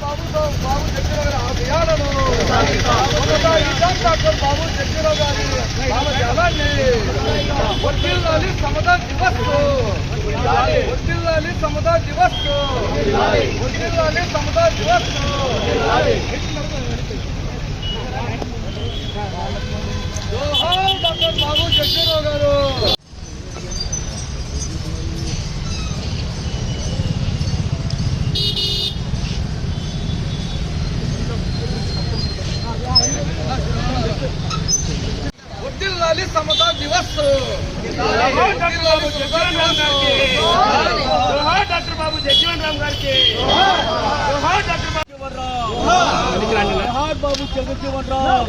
బాబు బాబు జగ్గిరావు గారి అభియానను కొనసాగించాం డాక్టర్ బాబు జగ్గిరావు గారి భావజాలాన్ని వర్ధిల్లాలి సమతా దివస్ వర్ధిల్లాలి సమతా దివస్ వర్ధిల్లాలి సమతా దివస్ జోహార్ డాక్టర్ బాబు జగ్గిరావు గారు వర్ధిల్లాలి సమతా దివస్ వర్ధిల్లాలి సమతా దివస్ జోహార్ డాక్టర్ బాబు జగ్జీవన్ రామ్ గారికి జోహార్ డాక్టర్ బాబు జోహార్ బాబు జగజ్జీవన్ రామ్.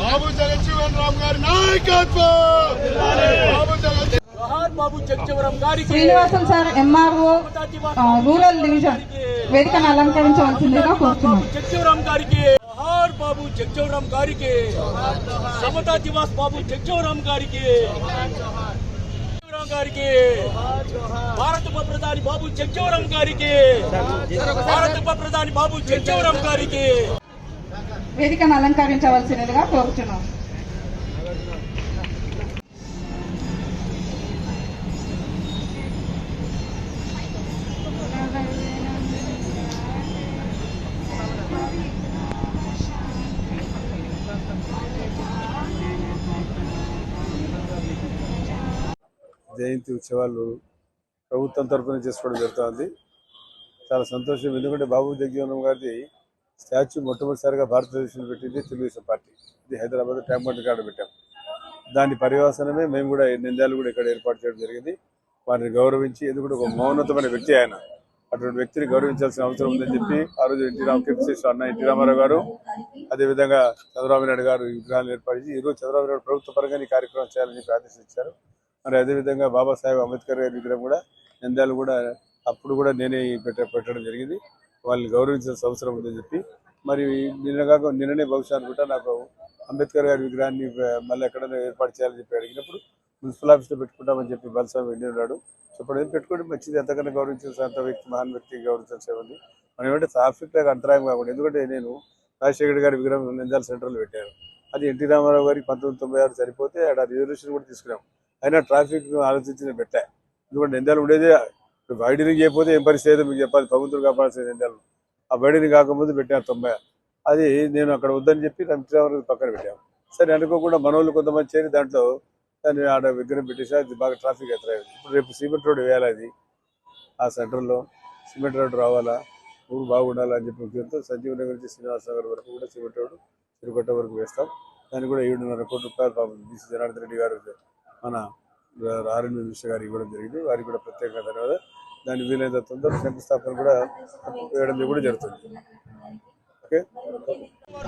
బాబు జగజ్జీవన్ రామ్ గారి నాయకత్వం! Babu Jagjivan Srinivasam sir MRO rural division వేదికను అలంకరించవలసిందిగా కోరుతున్నాం. జగ్జీవరామ్ గారికి జోహార్ బాబు జగ్జీవరామ్ గారికి సమతా దివాస్ బాబు జగ్జీవరామ్ గారికి గారికి భారత ఉప ప్రధాని బాబు జగ్జీవరామ్ గారికి భారత ఉప ప్రధాని బాబు జగ్జీవరామ్ గారికి. వేదికను అలంకరించవలసిందిగా కోరుతున్నాం జయంతి ఉత్సవాలు ప్రభుత్వం తరఫున చేసుకోవడం జరుగుతుంది. చాలా సంతోషం. ఎందుకంటే బాబు జగజీవనం గారిది స్టాచ్యూ మొట్టమొదటిసారిగా భారతదేశంలో పెట్టింది తెలుగుదేశం పార్టీ. ఇది హైదరాబాద్ ట్యాంక్ బండ్ కాడ పెట్టాం. దాని పర్యవసనమే మేము కూడా నిందాలు కూడా ఇక్కడ ఏర్పాటు చేయడం జరిగింది. వారిని గౌరవించి ఎందుకంటే ఒక మౌన్నతమైన వ్యక్తి ఆయన. అటువంటి వ్యక్తిని గౌరవించాల్సిన అవసరం ఉందని చెప్పి ఆ రోజు ఎన్టీ రామ్ కీర్తిశేషు అన్న ఎన్టీ రామారావు గారు అదేవిధంగా చంద్రబాబు నాయుడు గారు విగ్రహాలు ఏర్పాటు చేసి ఈరోజు చంద్రబాబు నాయుడు ప్రభుత్వ పరంగా ఈ కార్యక్రమం చేయాలని చెప్పి ఆదేశించారు. మరి అదేవిధంగా బాబాసాహెబ్ అంబేద్కర్ గారి విగ్రహం కూడా నంద్యాలు కూడా అప్పుడు కూడా నేనే పెట్ట పెట్టడం జరిగింది. వాళ్ళని గౌరవించాల్సిన అవసరం ఉందని చెప్పి. మరి నిన్న కాక నిన్ననే బహుశా అనుకుంటా నాకు అంబేద్కర్ గారి విగ్రహాన్ని మళ్ళీ ఎక్కడైనా ఏర్పాటు చేయాలని చెప్పి అడిగినప్పుడు మున్సిపల్ ఆఫీస్లో పెట్టుకుంటామని చెప్పి బలస్వామి వెళ్ళి ఉన్నాడు. చెప్పడం ఏం పెట్టుకోండి మంచిది? ఎంతకన్నా గౌరవించాల్సిన అంత వ్యక్తి మహాన్ వ్యక్తి గౌరవించాల్సి ఉంది. మనం ఏమంటే ట్రాఫిక్ అంతరాయం కాకుండా ఎందుకంటే నేను రాజశేఖర్ గారి విగ్రహం నంద్యాల సెంటర్లో పెట్టాను. అది ఎన్టీ రామారావు గారికి పంతొమ్మిది తొంభై ఆరు సరిపోతే ఆడ రిజర్వేషన్ కూడా తీసుకున్నాం. అయినా ట్రాఫిక్ ఆలోచించి నేను పెట్టా. ఎందుకంటే నిందాలు ఉండేదే. వైడరింగ్ చేయకపోతే ఏం పరిస్థితి అయితే మీకు చెప్పాలి. ప్రభుత్వం కాపాడాల్సిన నిందాలు. ఆ వైడరింగ్ కాకముందు పెట్టాను తొంభై. అది నేను అక్కడ వద్దని చెప్పి రంగరావు పక్కన పెట్టాను. సరే అనుకోకుండా మనోళ్ళు కొంతమంది చేరి దాంట్లో దాన్ని ఆడ విగ్రహం పెట్టేసి అది బాగా ట్రాఫిక్ ఎత్తరైంది ఇప్పుడు రేపు సిమెంట్ రోడ్ వేయాలి అది ఆ సెంటర్లో సిమెంట్ రోడ్ రావాలా? ఊరు బాగుండాలని అని చెప్పి ఉద్దేశంతో సంజీవ్ నగర్ నుంచి శ్రీనివాస నగర్ వరకు కూడా సిమెంట్ రోడ్ తిరుపతి వరకు వేస్తాం. దాన్ని కూడా ఏడున్నర కోట్ల రూపాయలు పాపం బీసీ జనార్దన్ రెడ్డి గారు మన ఆర్ఎన్ మినిస్టర్ గారికి ఇవ్వడం జరిగింది వారికి కూడా ప్రత్యేక ధన్యవాదాలు దాన్ని వీలైనంత తొందరగా శంకుస్థాపన కూడా వేయడం కూడా జరుగుతుంది ఓకే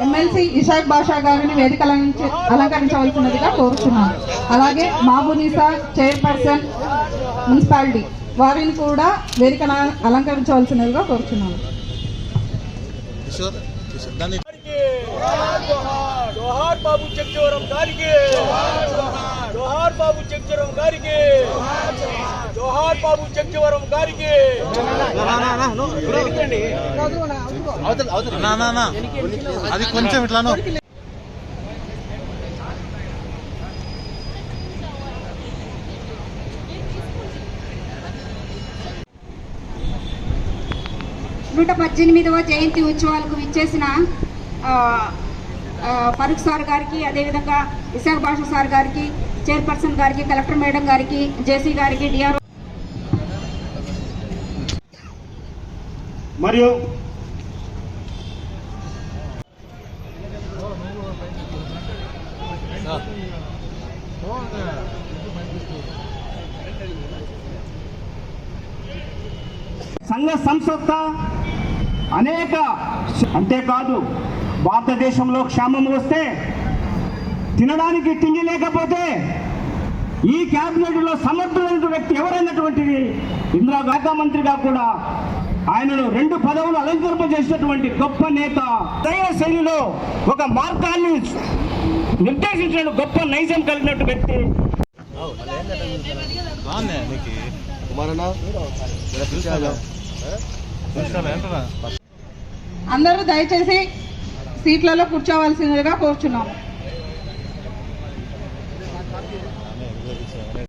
ఎమ్మెల్సీ ఇషాక్ బాషా గారిని వేదిక అలంకరించి- అలంకరించవలసినదిగా కోరుతున్నాం అలాగే మాబునిసా చైర్పర్సన్ మున్సిపాలిటీ వారిని కూడా వేదిక అలంకరించవలసినదిగా కోరుతున్నాను గారికి బాబు జగ్జీవరం గారికి. జోహార్ బాబు జగ్జీవరం గారికి. అది కొంచెం ఇట్లాను నూట పద్దెనిమిదవ జయంతి ఉత్సవాలకు విచ్చేసిన ఆ, ఆ, ఫరూక్ సార్ గారికి అదేవిధంగా విశాఖ భాష సార్ గారికి చైర్పర్సన్ గారికి కలెక్టర్ మేడం గారికి జేసీ గారికి డిఆర్ మరియు సంఘ సంస్థ అనేక అంతేకాదు భారతదేశంలో క్షేమం వస్తే తినడానికి తిండి లేకపోతే ఈ క్యాబినెట్లో సమర్థులైన వ్యక్తి ఎవరైనటువంటిది? ఇందిరా గాంధీ మంత్రిగా కూడా ఆయనను రెండు పదవులు అలంకరింపజేసినటువంటి గొప్ప నేత దైవ శైలిలో ఒక మార్గాన్ని నిర్దేశించిన గొప్ప నైజం కలిగినట్టు వ్యక్తి. అందరూ దయచేసి సీట్లలో కూర్చోవలసిందిగా కోరుచున్నాము.